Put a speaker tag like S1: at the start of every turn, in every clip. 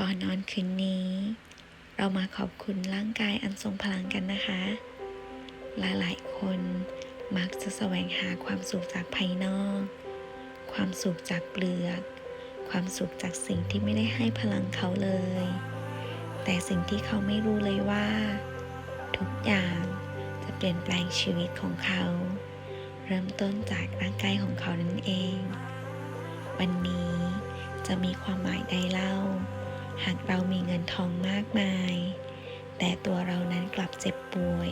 S1: ก่อนนอนคืนนี้ เรามาขอบคุณร่างกายอันทรงพลังกันนะคะ หลายๆ คนมักจะแสวงหาความสุขจากภายนอก ความสุขจากเปลือก ความสุขจากสิ่งที่ไม่ได้ให้พลังเขาเลย แต่สิ่งที่เขาไม่รู้เลยว่า ทุกอย่างจะเปลี่ยนแปลงชีวิตของเขา เริ่มต้นจากร่างกายของเขานั่นเอง วันนี้จะมีความหมายใดเล่า หากเรามีเงินทองมากมาย แต่ตัวเรานั้นกลับเจ็บป่วย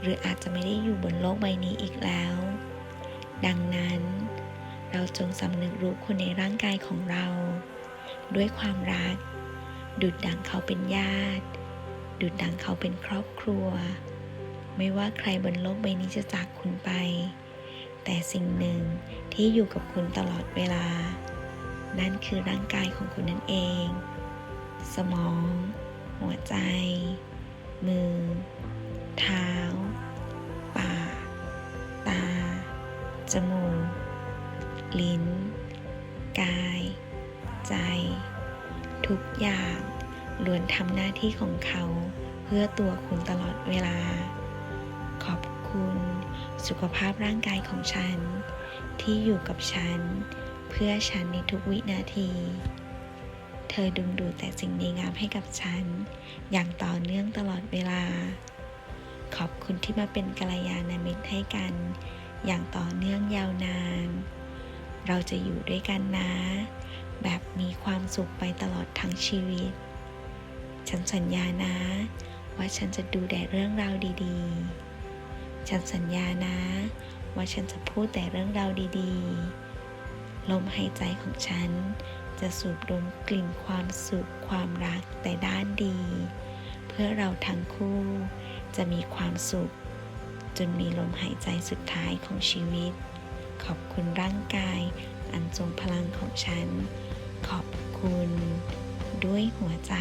S1: หรืออาจจะไม่ได้อยู่บนโลกใบนี้อีกแล้ว ดังนั้น เราจงสำนึกรู้คุณในร่างกายของเรา ด้วยความรัก ดุดดังเขาเป็นญาติ ดุดดังเขาเป็นครอบครัว ไม่ว่าใครบนโลกใบนี้จะจากคุณไป แต่สิ่งหนึ่งที่อยู่กับคุณตลอดเวลา นั่นคือร่างกายของคุณนั่นเอง สมอง หัวใจ มือ เท้า ปาก ตา จมูก ลิ้น กาย ใจ ทุกอย่างล้วนทำหน้าที่ของเขาเพื่อตัวคุณตลอดเวลา ขอบคุณ สุขภาพร่างกายของฉัน ที่อยู่กับฉัน เพื่อฉันในทุกวินาที เธอดึงดูดแต่สิ่งดีงามให้กับฉัน อย่างต่อเนื่องตลอดเวลา ขอบคุณที่มาเป็นกัลยาณมิตรให้กัน อย่างต่อเนื่องยาวนาน เราจะอยู่ด้วยกันนะ แบบมีความสุขไปตลอดทั้งชีวิต ฉันสัญญานะ ว่าฉันจะดูแต่เรื่องราวดีๆ ฉันสัญญานะว่าฉันจะพูดแต่เรื่องราวดี ๆ ลมหายใจของฉัน จะสูดดมกลิ่นความสุขความรักแต่ด้านดี เพื่อเราทั้งคู่จะมีความสุข จนมีลมหายใจสุดท้ายของชีวิต ขอบคุณร่างกายอันทรงพลังของฉัน ขอบคุณ ด้วยหัวใจ